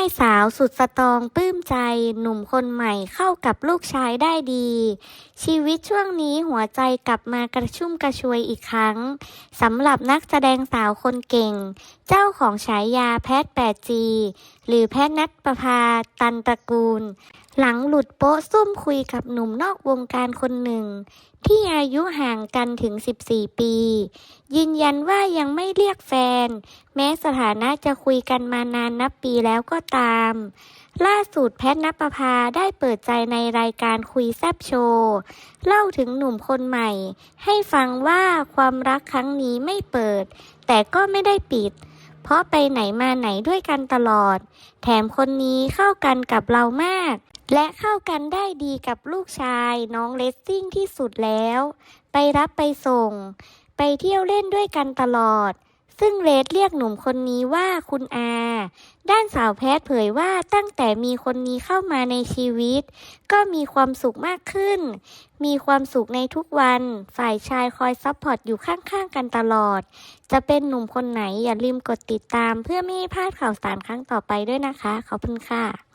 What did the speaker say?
ายสาวสุดสตองปลื้มใจ หนุ่มคนใหม่เข้ากับลูกชายได้ดี ชีวิตช่วงนี้หัวใจกลับมากระชุ่มกระชวยอีกครั้งสำหรับนักแสดงสาวคนเก่ง เจ้าของฉายาแพทย์ 8G หรือแพทย์นัทประภาตันตระกูล หลังหลุดโป๊ะซุ่มคุยกับหนุ่มนอกวงการคนหนึ่ง ที่อายุห่างกันถึง 14 ปี ยืนยันว่ายังไม่เรียกแฟน แม้สถานะจะคุยกันมานานนับปีแล้วก็ตาม ล่าสุดแพทย์นปภาได้เปิดใจในรายการคุยแซบโชว์เล่าถึงหนุ่มคนใหม่ ให้ฟังว่าความรักครั้งนี้ไม่เปิด แต่ก็ไม่ได้ปิดเพราะไปไหนมาไหนด้วยกันตลอด แถมคนนี้เข้ากันกับเรามาก และเข้ากันได้ดีกับลูกชายน้องเลสซิ่งที่สุดแล้ว ไปรับไปส่ง ไปเที่ยวเล่นด้วยกันตลอด ซึ่งเรดเรียกหนุ่มคนนี้ว่าคุณอา ด้านสาวแพทย์เผยว่าตั้งแต่มีคนนี้เข้ามาในชีวิต ก็มีความสุขมากขึ้น มีความสุขในทุกวัน ฝ่ายชายคอยซัพพอร์ตอยู่ข้างๆกันตลอด จะเป็นหนุ่มคนไหนอย่าลืมกดติดตาม เพื่อไม่ให้พลาดข่าวสารครั้งต่อไปด้วยนะคะ ขอบคุณค่ะ